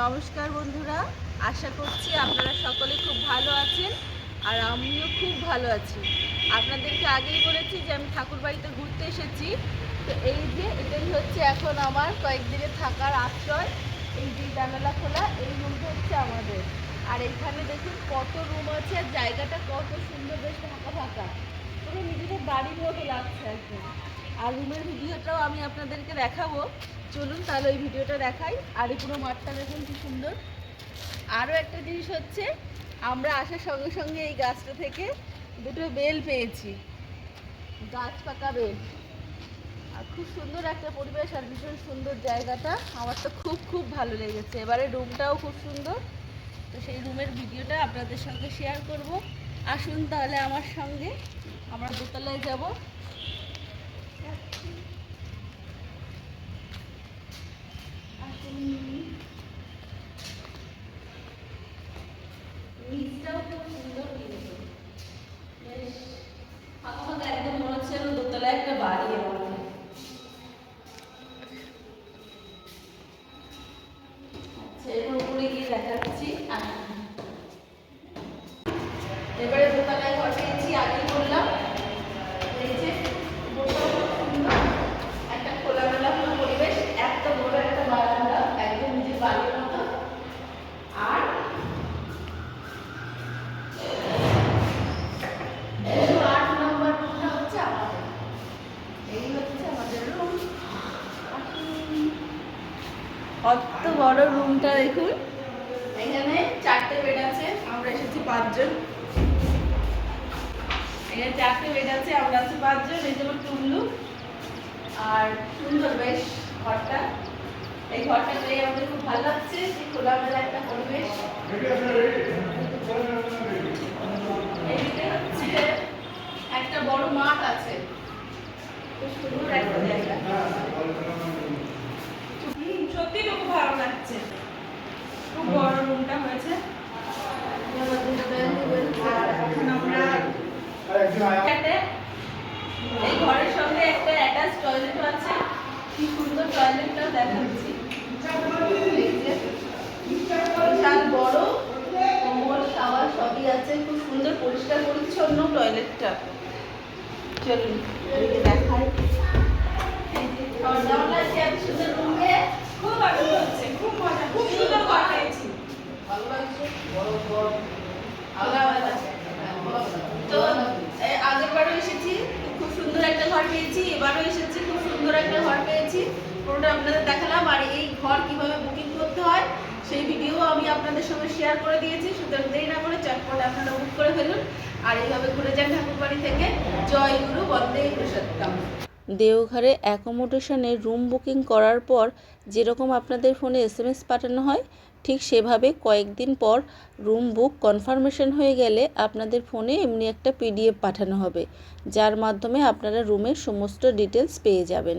নমস্কার বন্ধুরা, আশা করছি আপনারা সকলে খুব ভালো আছেন আর আমিও খুব ভালো আছি। আপনাদেরকে আগেই বলেছি যে আমি ঠাকুর বাড়িতে ঘুরতে এসেছি। তো এই যে এটাই হচ্ছে এখন আমার কয়েকদিনের থাকার আশ্রয়। এই যে জানালা খোলা, এই রুমটা হচ্ছে আমাদের। আর এখানে দেখুন কত রুম আছে আর জায়গাটা কত সুন্দর বেশ ফাঁকা ফাঁকা পুরো নিজেদের বাড়ির মতো লাগছে একদম আর রুমের ভিডিওটাও আমি আপনাদেরকে দেখাবো। চলুন তাহলে ওই ভিডিওটা দেখাই। আর পুরো মাঠটা দেখুন কি সুন্দর। আরও একটা জিনিস হচ্ছে, আমরা আসার সঙ্গে সঙ্গে এই গাছটা থেকে দুটো বেল পেয়েছি। গাছ পাকা বেল। আর খুব সুন্দর একটা পরিবেশ আর ভীষণ সুন্দর জায়গাটা। আমার তো খুব খুব ভালো লেগেছে। এবারে রুমটাও খুব সুন্দর। তো সেই রুমের ভিডিওটা আপনাদের সঙ্গে শেয়ার করব। আসুন তাহলে আমার সঙ্গে। আমরা দোতলায় যাব। দেখাচ্ছি এবারে দোতলায় ঘর পেয়েছি কত বড় রুমটা দেখুন। এখানে চারটে বেড আছে, আমরা এসেছি পাঁচজন। এখানে চারটে বেড আছে, আমরা আছি পাঁচজন, এই যেমন টুমলু আর সুন্দর বেশ ঘরটা। এই ঘরটা পেয়ে আমাদের খুব ভালো লাগছে খোলামেলা একটা পরিবেশ এইদিকে হচ্ছে একটা বড় মাঠ আছে খুব সুন্দর একটা জায়গা হুম, সত্যি তো খুব ভালো লাগছে খুব বড় রুমটা হয়েছে এখন আমরা একটা এই ঘরের সঙ্গে একটা অ্যাটাচ টয়লেটও আছে। কি সুন্দর টয়লেটটাও দেখাচ্ছি। বিশাল বড় কম্বল শাওয়ার সবই আছে। খুব সুন্দর পরিষ্কার পরিচ্ছন্ন টয়লেটটা চলুন দেখাই। রুমে খুব আনন্দ হচ্ছে। খুব মজা খুব সুন্দর ঘর পেয়েছি। ভালো লাগছে? আলাদা আলাদা তো আগেরবারও এসেছি। সুন্দর একটা ঘর পেয়েছি, এবারও এসেছি, খুব সুন্দর একটা ঘর পেয়েছি। পুরোটা আপনাদের দেখালাম, আর এই ঘর কীভাবে বুকিং করতে হয়, সেই ভিডিও আমি আপনাদের সঙ্গে শেয়ার করে দিয়েছি, সুতরাং দেরি না করে চটপট আপনারা বুক করে ফেলুন। আর এইভাবে ঘুরে যান ঠাকুরবাড়ি থেকে। জয় গুরু, বন্দে প্রসাদম দেওঘরে অ্যাকোমোডেশনে রুম বুকিং করার পর যেরকম আপনাদের ফোনে এসএমএস পাঠানো হয়, ঠিক সেভাবে কয়েকদিন পর রুম বুক কনফার্মেশন হয়ে গেলে আপনাদের ফোনে এমনি একটা পিডিএফ পাঠানো হবে, যার মাধ্যমে আপনারা রুমের সমস্ত ডিটেলস পেয়ে যাবেন।